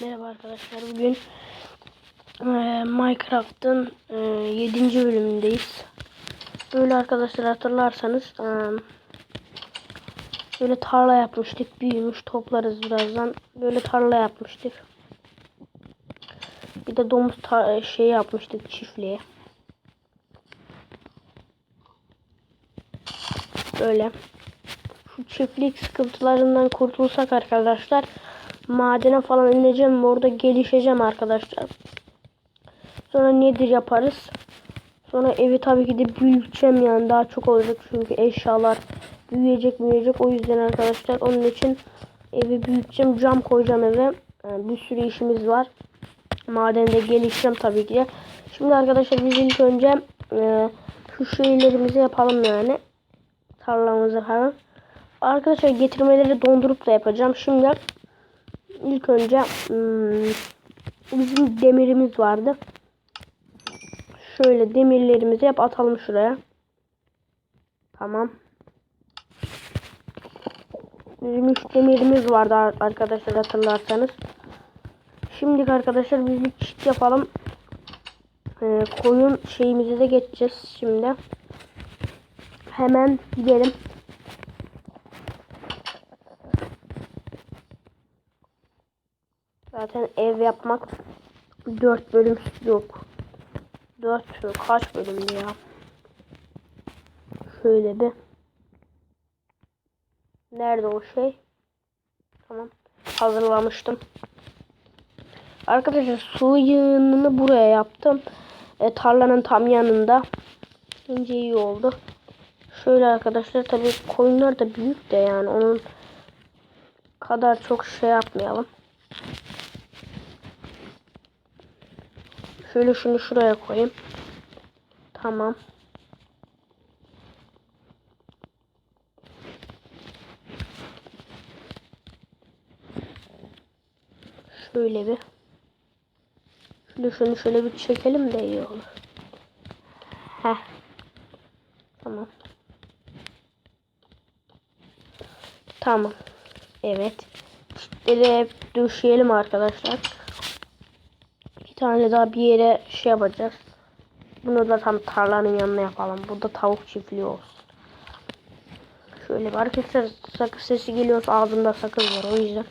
Merhaba arkadaşlar. Bugün eee, Minecraft'ın eee 7. bölümündeyiz. Böyle arkadaşlar hatırlarsanız eee, böyle tarla yapmıştık. Büyümüş toplarız birazdan. Böyle tarla yapmıştık. Bir de domuz şey yapmıştık çiftliğe. Böyle. Şu çiftlik sıkıntılarından kurtulsak arkadaşlar madene falan ineceğim orada gelişeceğim arkadaşlar. Sonra nedir yaparız? Sonra evi tabii ki de büyüteceğim yani. Daha çok olacak çünkü eşyalar büyüyecek büyüyecek. O yüzden arkadaşlar onun için evi büyüteceğim cam koyacağım eve. Yani bir sürü işimiz var. Madende gelişeceğim tabii ki şimdi arkadaşlar biz ilk önce e, şu şeylerimizi yapalım yani. Tarlamızı falan. Arkadaşlar getirmeleri dondurup da yapacağım. Şimdi İlk önce hmm, bizim demirimiz vardı. Şöyle demirlerimizi yap atalım şuraya. Tamam. Bizim üç demirimiz vardı ar- arkadaşlar hatırlarsanız. Şimdi arkadaşlar biz bir çift yapalım. Ee, koyun şeyimizi de geçeceğiz şimdi. Hemen gidelim. Zaten ev yapmak 4 bölüm yok. 4 mü? Kaç bölümdü ya? Şöyle bir. Nerede o şey? Tamam. Hazırlamıştım. Arkadaşlar su yığınını buraya yaptım. E, tarlanın tam yanında. Bence iyi oldu. Şöyle arkadaşlar tabii koyunlar da büyük de yani onun kadar çok şey yapmayalım. Şöyle şunu şuraya koyayım. Tamam. Şöyle bir. Şöyle şunu şöyle bir çekelim de iyi olur. Heh. Tamam. Tamam. Evet. Çitleri hep döşeyelim arkadaşlar. Tane daha bir yere şey yapacağız. Bunu da tam tarlanın yanına yapalım. Burada tavuk çiftliği olsun. Şöyle bir arkadaşlar sakız sesi geliyorsa ağzımda sakız var o yüzden.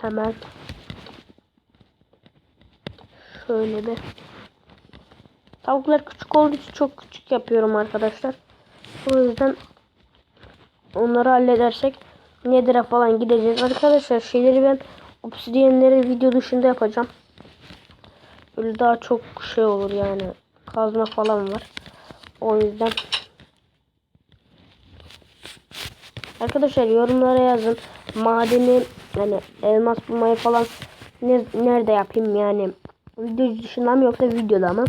Hemen şöyle bir Tavuklar küçük olduğu için çok küçük yapıyorum arkadaşlar. O yüzden onları halledersek Nether'a falan gideceğiz. Arkadaşlar şeyleri ben obsidiyenleri video dışında yapacağım. Böyle daha çok şey olur yani. Kazma falan var. O yüzden. Arkadaşlar yorumlara yazın. Madeni yani elmas bulmayı falan ne, nerede yapayım yani. Video dışında mı yoksa videoda mı?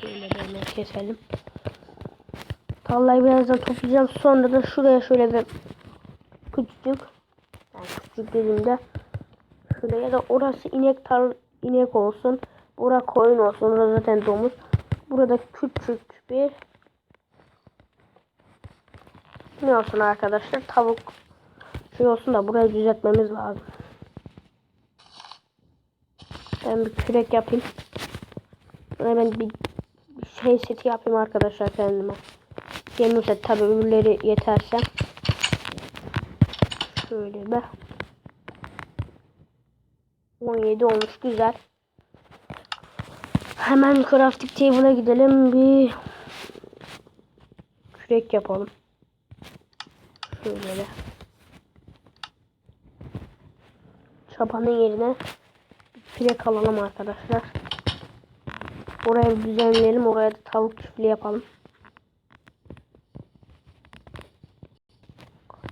Şöyle böyle keselim. Tarlayı birazdan toplayacağım. Sonra da şuraya şöyle bir küçücük yani küçük dediğimde şuraya da orası inek tar inek olsun. Bura koyun olsun. Burada zaten domuz. Burada küçük bir ne olsun arkadaşlar? Tavuk şey olsun da burayı düzeltmemiz lazım. Ben bir kürek yapayım. Hemen bir şey seti yapayım arkadaşlar kendime. Demir set tabi öbürleri yeterse. Şöyle be. 17 olmuş güzel. Hemen crafting table'a gidelim bir kürek yapalım. Şöyle. Çapanın yerine kürek alalım arkadaşlar. Oraya düzenleyelim. Oraya da tavuk çiftliği yapalım.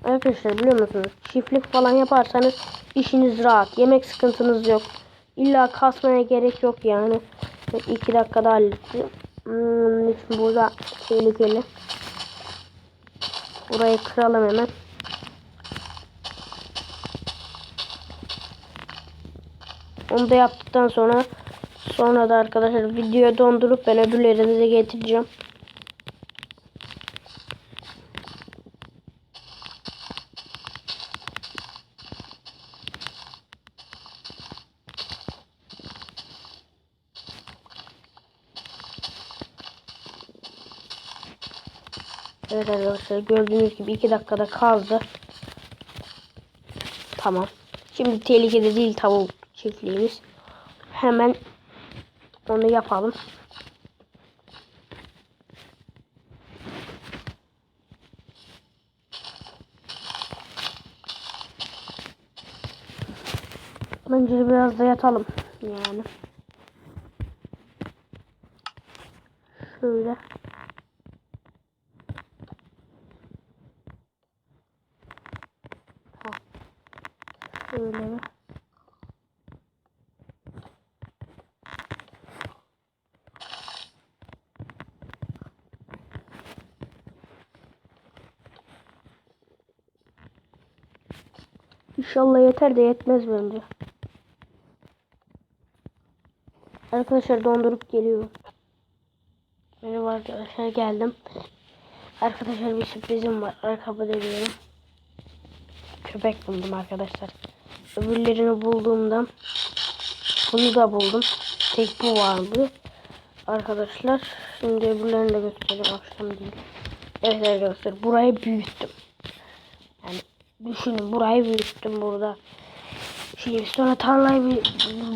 Arkadaşlar biliyor musunuz? Çiftlik falan yaparsanız işiniz rahat. Yemek sıkıntınız yok. İlla kasmaya gerek yok yani. 2 dakikada hallettim. Hmm, şimdi burada tehlikeli. Burayı kıralım hemen. Onu da yaptıktan sonra sonra da arkadaşlar videoyu dondurup ben öbürlerini de getireceğim. Evet arkadaşlar gördüğünüz gibi 2 dakikada kazdı. Tamam. Şimdi tehlikede değil tavuk çiftliğimiz. Hemen onu yapalım. Bence biraz da yatalım yani. Şöyle. Ha. Şöyle mi? İnşallah yeter de yetmez bence. Arkadaşlar dondurup geliyor. Merhaba arkadaşlar geldim. Arkadaşlar bir sürprizim var. Arkamda dönüyorum. Köpek buldum arkadaşlar. Öbürlerini bulduğumda bunu da buldum. Tek bu vardı. Arkadaşlar şimdi öbürlerini de göstereyim. Akşam değil. Evet arkadaşlar burayı büyüttüm. Düşünün burayı büyüttüm burada. Şimdi sonra tarlayı bir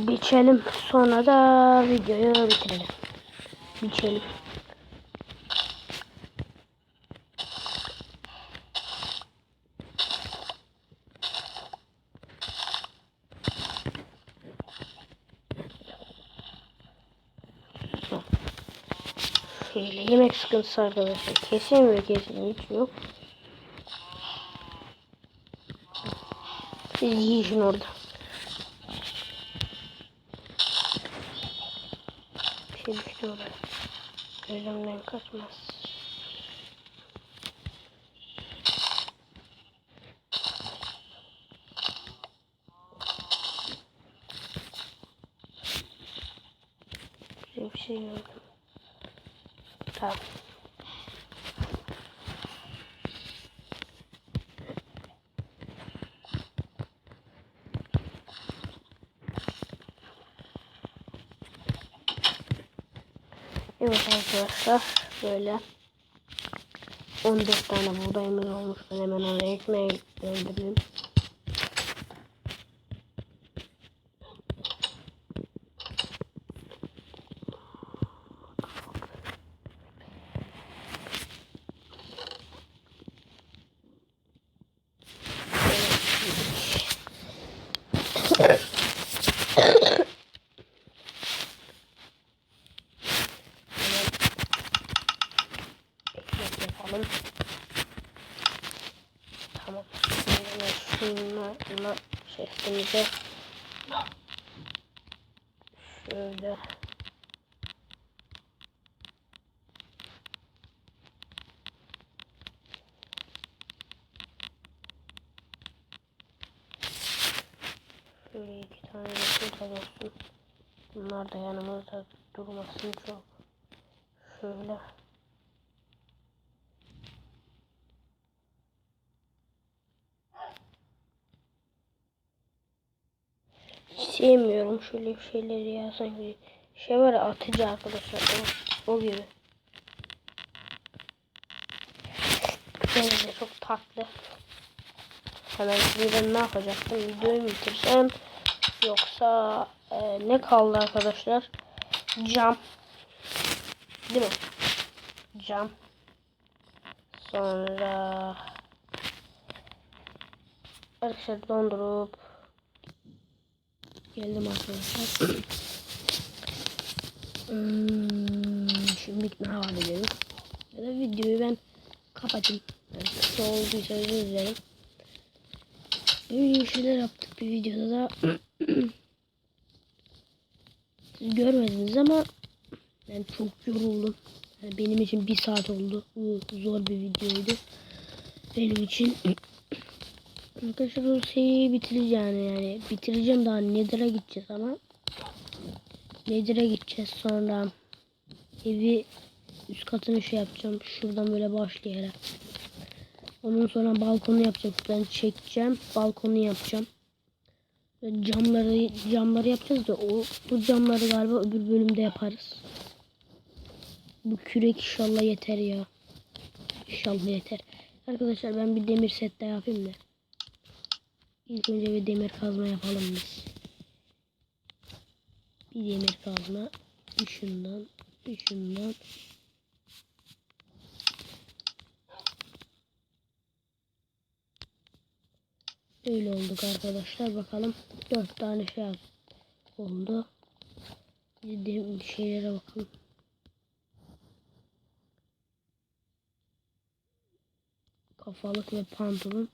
biçelim. Sonra da videoyu bitirelim. Biçelim. Şöyle yemek sıkıntısı arkadaşlar. Kesin ve kesin hiç yok. Siz yiyin orada. Bir şey düştü oraya. Gözümden kaçmaz. Bir şey gördüm. Tamam. Evet arkadaşlar böyle 14 tane buğdayımız olmuş. Ben hemen onu ekmeğe döndüreyim. Tamam. Şimdi şunlarla şeklimize şöyle Şöyle iki tane de olsun. Bunlar da yanımızda durmasın çok. Şöyle. Hiç sevmiyorum şöyle şeyleri ya sanki şey var ya atıcı arkadaşlar o, o gibi. Bence çok tatlı. Hemen şimdi ne yapacaktım? Videoyu bitirsem yoksa e, ne kaldı arkadaşlar? Cam. Değil mi? Cam. Sonra arkadaşlar dondurup geldim arkadaşlar. hmm, şimdi ne var edelim? Ya da videoyu ben kapatayım. Yani kısa olduysa özür dilerim. Böyle şeyler yaptık bir videoda da siz görmediniz ama ben çok yoruldum. Yani benim için bir saat oldu. Bu zor bir videoydu. Benim için Arkadaşlar o seriyi bitireceğim yani, bitireceğim daha Nether'a gideceğiz ama. Nether'a gideceğiz sonra evi üst katını şey yapacağım şuradan böyle başlayarak. Ondan sonra balkonu yapacağım ben çekeceğim balkonu yapacağım. Ve camları camları yapacağız da o bu camları galiba öbür bölümde yaparız. Bu kürek inşallah yeter ya. İnşallah yeter. Arkadaşlar ben bir demir set de yapayım da. İlk önce bir demir kazma yapalım biz. Bir demir kazma. Bir şundan. Öyle olduk arkadaşlar. Bakalım. Dört tane şey oldu. Bir şeylere bakalım. Kafalık ve pantolon.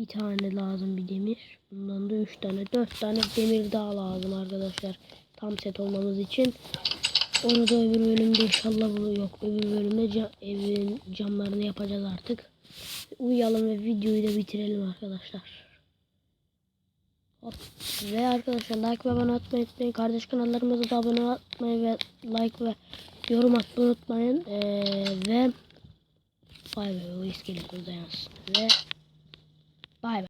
Bir tane lazım bir demir. Bundan da üç tane. Dört tane demir daha lazım arkadaşlar. Tam set olmamız için. Onu da öbür bölümde inşallah bunu yok. Öbür bölümde ca- evin camlarını yapacağız artık. Uyuyalım ve videoyu da bitirelim arkadaşlar. Hop. Ve arkadaşlar like ve abone atmayı unutmayın. Kardeş kanallarımıza da abone atmayı ve like ve yorum atmayı unutmayın. Ee, ve bay bay o iskelet yansın. Ve Bye.